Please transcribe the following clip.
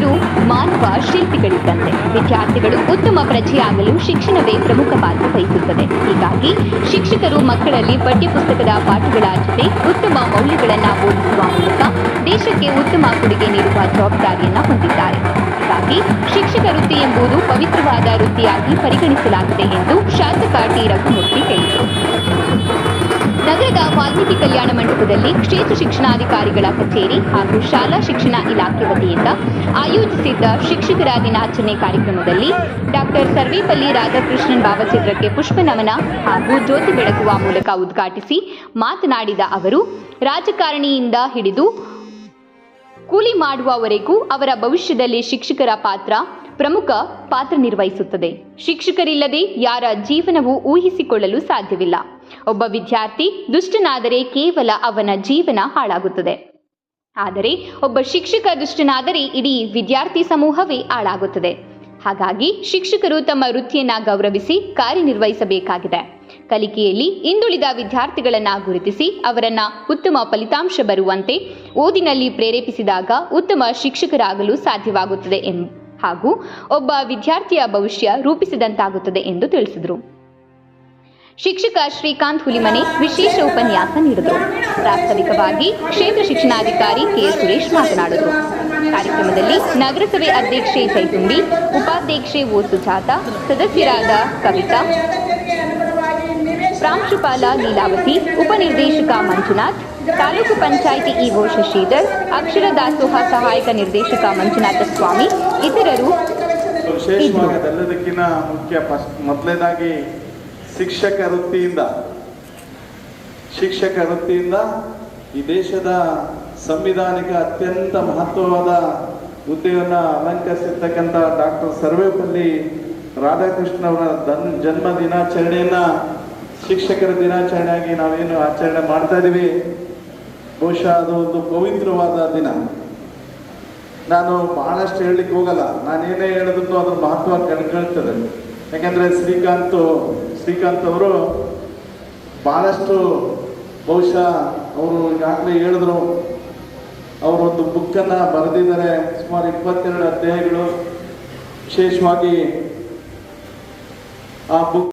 ಶಿಕ್ಷಕರು ಮಾನವ ಶಿಲ್ಪಿಗಳಿದ್ದಂತೆ. ವಿದ್ಯಾರ್ಥಿಗಳು ಉತ್ತಮ ಪ್ರಜೆಯಾಗಲು ಶಿಕ್ಷಣವೇ ಪ್ರಮುಖ ಪಾತ್ರ ವಹಿಸುತ್ತದೆ. ಹೀಗಾಗಿ ಶಿಕ್ಷಕರು ಮಕ್ಕಳಲ್ಲಿ ಪಠ್ಯಪುಸ್ತಕದ ಪಾಠಗಳ ಜೊತೆ ಉತ್ತಮ ಮೌಲ್ಯಗಳನ್ನು ಬೋಧಿಸುವ ಮೂಲಕ ದೇಶಕ್ಕೆ ಉತ್ತಮ ಕೊಡುಗೆ ನೀಡುವ ಜವಾಬ್ದಾರಿಯನ್ನು ಹೊಂದಿದ್ದಾರೆ. ಹೀಗಾಗಿ ಶಿಕ್ಷಕ ವೃತ್ತಿ ಎಂಬುದು ಪವಿತ್ರವಾದ ವೃತ್ತಿಯಾಗಿ ಪರಿಗಣಿಸಲಾಗಿದೆ ಎಂದು ಶಾಸಕ ಟಿ. ರಘುಮೂರ್ತಿ ಹೇಳಿದರು. ಕಲ್ಯಾಣ ಮಂಟಪದಲ್ಲಿ ಕ್ಷೇತ್ರ ಶಿಕ್ಷಣಾಧಿಕಾರಿಗಳ ಕಚೇರಿ ಹಾಗೂ ಶಾಲಾ ಶಿಕ್ಷಣ ಇಲಾಖೆ ವತಿಯಿಂದ ಆಯೋಜಿಸಿದ್ದ ಶಿಕ್ಷಕರ ದಿನಾಚರಣೆ ಕಾರ್ಯಕ್ರಮದಲ್ಲಿ ಡಾಕ್ಟರ್ ಸರ್ವೇಪಲ್ಲಿ ರಾಧಾಕೃಷ್ಣನ್ ಭಾವಚಿತ್ರಕ್ಕೆ ಪುಷ್ಪ ನಮನ ಹಾಗೂ ಜ್ಯೋತಿ ಬೆಳಗುವ ಮೂಲಕ ಉದ್ಘಾಟಿಸಿ ಮಾತನಾಡಿದ ಅವರು, ರಾಜಕಾರಣಿಯಿಂದ ಹಿಡಿದು ಕೂಲಿ ಮಾಡುವವರೆಗೂ ಅವರ ಭವಿಷ್ಯದಲ್ಲಿ ಶಿಕ್ಷಕರ ಪಾತ್ರ ಪ್ರಮುಖ ಪಾತ್ರ ನಿರ್ವಹಿಸುತ್ತದೆ. ಶಿಕ್ಷಕರಿಲ್ಲದೆ ಯಾರ ಜೀವನವೂ ಊಹಿಸಿಕೊಳ್ಳಲು ಸಾಧ್ಯವಿಲ್ಲ. ಒಬ್ಬ ವಿದ್ಯಾರ್ಥಿ ದುಷ್ಟನಾದರೆ ಕೇವಲ ಅವನ ಜೀವನ ಹಾಳಾಗುತ್ತದೆ. ಆದರೆ ಒಬ್ಬ ಶಿಕ್ಷಕ ದುಷ್ಟನಾದರೆ ಇಡೀ ವಿದ್ಯಾರ್ಥಿ ಸಮೂಹವೇ ಹಾಳಾಗುತ್ತದೆ. ಹಾಗಾಗಿ ಶಿಕ್ಷಕರು ತಮ್ಮ ವೃತ್ತಿಯನ್ನ ಗೌರವಿಸಿ ಕಾರ್ಯನಿರ್ವಹಿಸಬೇಕಾಗಿದೆ. ಕಲಿಕೆಯಲ್ಲಿ ಹಿಂದುಳಿದ ವಿದ್ಯಾರ್ಥಿಗಳನ್ನ ಗುರುತಿಸಿ ಅವರನ್ನ ಉತ್ತಮ ಫಲಿತಾಂಶ ಬರುವಂತೆ ಓದಿನಲ್ಲಿ ಪ್ರೇರೇಪಿಸಿದಾಗ ಉತ್ತಮ ಶಿಕ್ಷಕರಾಗಲು ಸಾಧ್ಯವಾಗುತ್ತದೆ ಎಂ ಹಾಗೂ ಒಬ್ಬ ವಿದ್ಯಾರ್ಥಿಯ ಭವಿಷ್ಯ ರೂಪಿಸಿದಂತಾಗುತ್ತದೆ ಎಂದು ತಿಳಿಸಿದರು. ಶಿಕ್ಷಕ ಶ್ರೀಕಾಂತ್ ಹುಲಿಮನೆ ವಿಶೇಷ ಉಪನ್ಯಾಸ ನೀಡಿದರು. ಪ್ರಾಸ್ತಾವಿಕವಾಗಿ ಕ್ಷೇತ್ರ ಶಿಕ್ಷಣಾಧಿಕಾರಿ ಕೆ. ಸುರೇಶ್ ಮಾತನಾಡಿದರು. ಕಾರ್ಯಕ್ರಮದಲ್ಲಿ ನಗರಸಭೆ ಅಧ್ಯಕ್ಷೆ ಜೈತುಂಬಿ ಉಪಾಧ್ಯಕ್ಷೆ ಓ. ಸುಜಾತ, ಸದಸ್ಯರಾದ ಕವಿತಾ, ಪ್ರಾಂಶುಪಾಲ ಲೀಲಾವತಿ, ಉಪನಿರ್ದೇಶಕ ಮಂಜುನಾಥ್, ತಾಲೂಕು ಪಂಚಾಯಿತಿ ಇಒ ಶಶಿಧರ್, ಅಕ್ಷರ ದಾಸೋಹ ಸಹಾಯಕ ನಿರ್ದೇಶಕ ಮಂಜುನಾಥ ಸ್ವಾಮಿ, ಇತರರು ವಿಶೇಷವಾಗಿ ಮುಖ್ಯ ಮೊದಲನೇದಾಗಿ ಶಿಕ್ಷಕ ವೃತ್ತಿಯಿಂದ ಶಿಕ್ಷಕ ವೃತ್ತಿಯಿಂದ ಈ ದೇಶದ ಸಂವಿಧಾನಿಕ ಅತ್ಯಂತ ಮಹತ್ವವಾದ ಹುದ್ದೆಯನ್ನು ಅಲಂಕರಿಸಿರ್ತಕ್ಕಂಥ ಡಾಕ್ಟರ್ ಸರ್ವೇಪಲ್ಲಿ ರಾಧಾಕೃಷ್ಣ ಅವರ ದನ್ ಜನ್ಮ ದಿನಾಚರಣೆಯನ್ನು ಶಿಕ್ಷಕರ ದಿನಾಚರಣೆಯಾಗಿ ನಾವೇನು ಆಚರಣೆ ಮಾಡ್ತಾ ಇದ್ದೀವಿ ಬಹುಶಃ ಅದು ಒಂದು ಪವಿತ್ರವಾದ ದಿನ. ನಾನು ಬಹಳಷ್ಟು ಹೇಳಲಿಕ್ಕೆ ಹೋಗಲ್ಲ. ನಾನೇನೇ ಹೇಳಿದ್ರು ಅದ್ರ ಮಹತ್ವ ಕಣ್ಕೊಳ್ತದೆ ಯಾಕೆಂದ್ರೆ ಶ್ರೀಕಾಂತ್ ಶ್ರೀಕಾಂತ್ ಅವರು ಬಹಳಷ್ಟು ಬಹುಶಃ ಅವರು ಈಗಾಗಲೇ ಹೇಳಿದ್ರು. ಅವರೊಂದು ಬುಕ್ಕನ್ನು ಬರೆದಿದ್ದಾರೆ. ಸುಮಾರು ಇಪ್ಪತ್ತೆರಡು ಅಧ್ಯಾಯಗಳು. ವಿಶೇಷವಾಗಿ ಆ ಬುಕ್